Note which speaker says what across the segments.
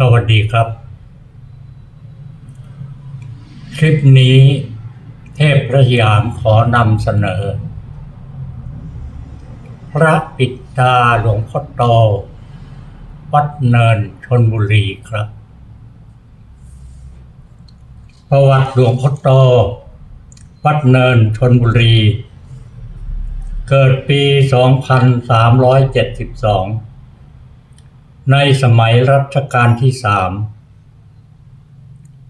Speaker 1: สวัสดีครับ คลิปนี้เทพพระยามขอนำเสนอ พระปิตาหลวงพ่อโตวัดเนินชนบุรีครับ ประวัติหลวงพ่อโตวัดเนินชนบุรี เกิดปี 2372 ในสมัยรัชกาลที่สาม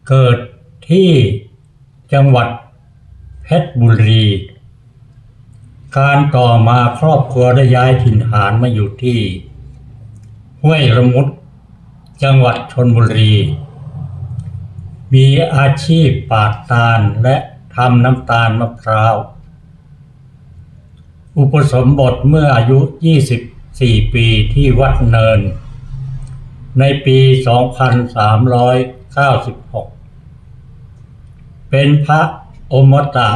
Speaker 1: เกิดที่จังหวัดเพชรบุรี การต่อมาครอบครัวได้ย้ายถิ่นฐานมาอยู่ที่ ห้วยละมุด จังหวัดชนบุรี มีอาชีพปาดตาลและทำน้ำตาลมะพร้าว อุปสมบทเมื่ออายุ 24 ปีที่วัดเนิน ในปี 2396 เป็นพระอมตะ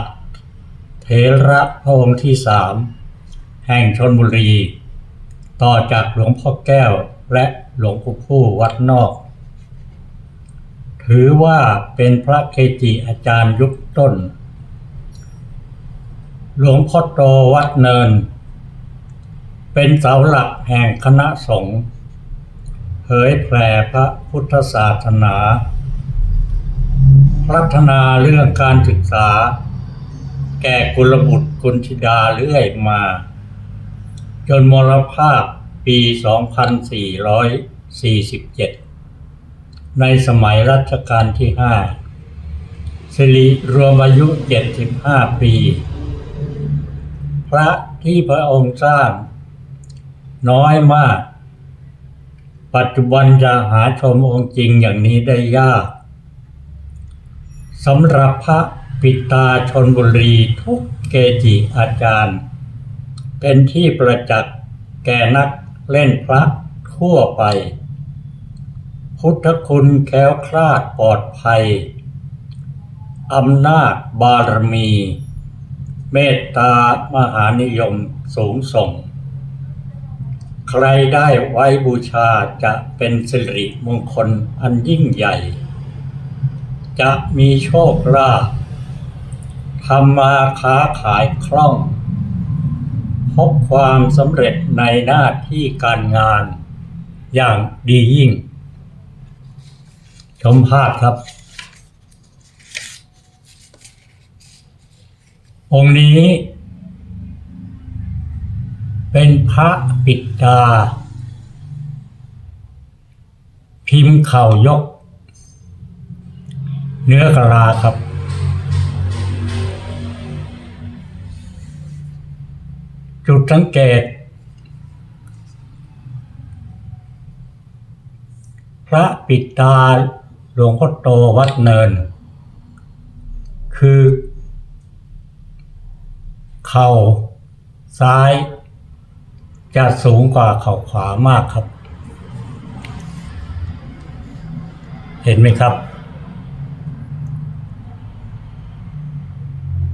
Speaker 1: เถระพระองค์ที่สามแห่งชนบุรี ต่อจากหลวงพ่อแก้วและหลวงปู่ผู้วัดนอก ถือว่าเป็นพระเกจิอาจารย์ยุคต้น หลวงพ่อโตวัดเนิน เป็นเสาหลักแห่งคณะสงฆ์ เผยแผ่พระพุทธศาสนา พัฒนาเรื่องการศึกษา แก่กุลบุตรกุลธิดาเรื่อยมา จนมรภาพปี 2447 ในสมัยรัชกาลที่5สิริรวมอายุ 75 ปี พระที่พระองค์สร้างน้อยมาก ปัจจุบันจะหาชมองค์จริงอย่างนี้ได้ยากสำหรับพระปิตาชนบุรีทุกเกจิอาจารย์ เป็นที่ประจักษ์แก่นักเล่นพระทั่วไป พุทธคุณแคล้วคลาดปลอดภัยอำนาจบารมี เมตตามหานิยมสูงส่ง ใครได้ไว้บูชาจะเป็นสิริมงคลอันยิ่งใหญ่ จะมีโชคลาภทำมาค้าขายคล่อง พบความสำเร็จในหน้าที่การงานอย่างดียิ่ง ชมภาพครับ องค์นี้ เป็นพระปิดตา พิมพ์เข่ายก เนื้อกะลาครับ จุดสังเกต พระปิดตาหลวงพ่อโตวัดเนิน คือ เข่าซ้าย จะสูงกว่าเข่าขวามากครับ เห็นไหมครับ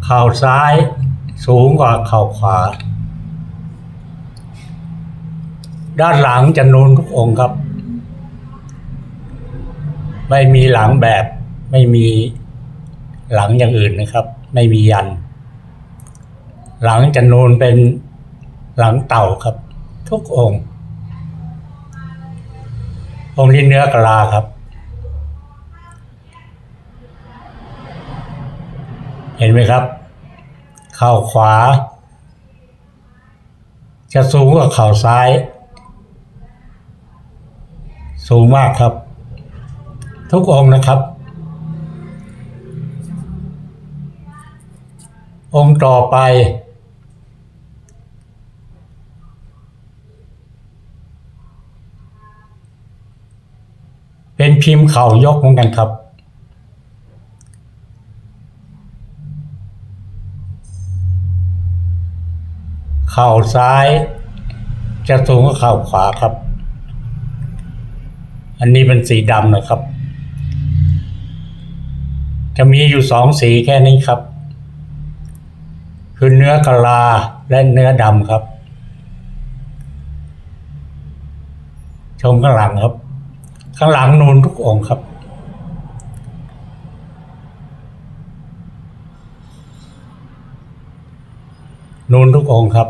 Speaker 1: เข่าซ้ายสูงกว่าเข่าขวา ด้านหลังจะนูนทุกองค์ครับ ไม่มีหลังแบบไม่มีหลังอย่างอื่นนะครับ ไม่มียัน หลังจะนูนเป็นหลังเต่าครับ ทุกองค์ องค์ที่เนื้อกะลาครับ เห็นไหมครับ เข่าขวา จะสูงกว่าเข่าซ้าย สูงมากครับ ทุกองค์นะครับ องค์ต่อไป นพิมพ์เข่ายกเหมือนกันครับ เข่าซ้าย จะสูงกว่าเข่าขวาครับ อันนี้เป็นสีดำนะครับ จะมีอยู่สองสีแค่นี้ครับ คือเนื้อกะลาและเนื้อดำครับ ชมข้างหลังครับ ข้างหลังนูนทุกองค์ครับ นูนทุกองค์ครับ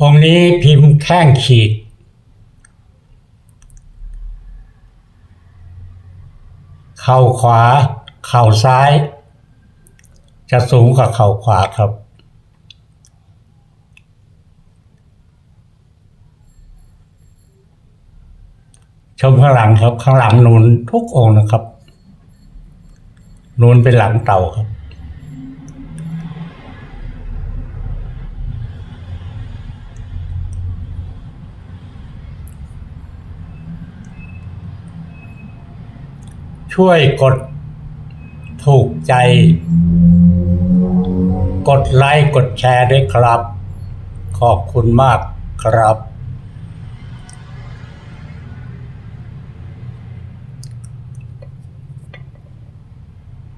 Speaker 1: องค์นี้พิมพ์แข้งขีดเข่าขวา เข่าซ้าย จะสูงกว่าเข่าขวาครับ ชมข้างหลังครับ ข้างหลังนูนทุกองนะครับ นูนเป็นหลังเต่าครับช่วยกดถูกใจ กดไลค์ กดแชร์ด้วยครับ ขอบคุณมากครับ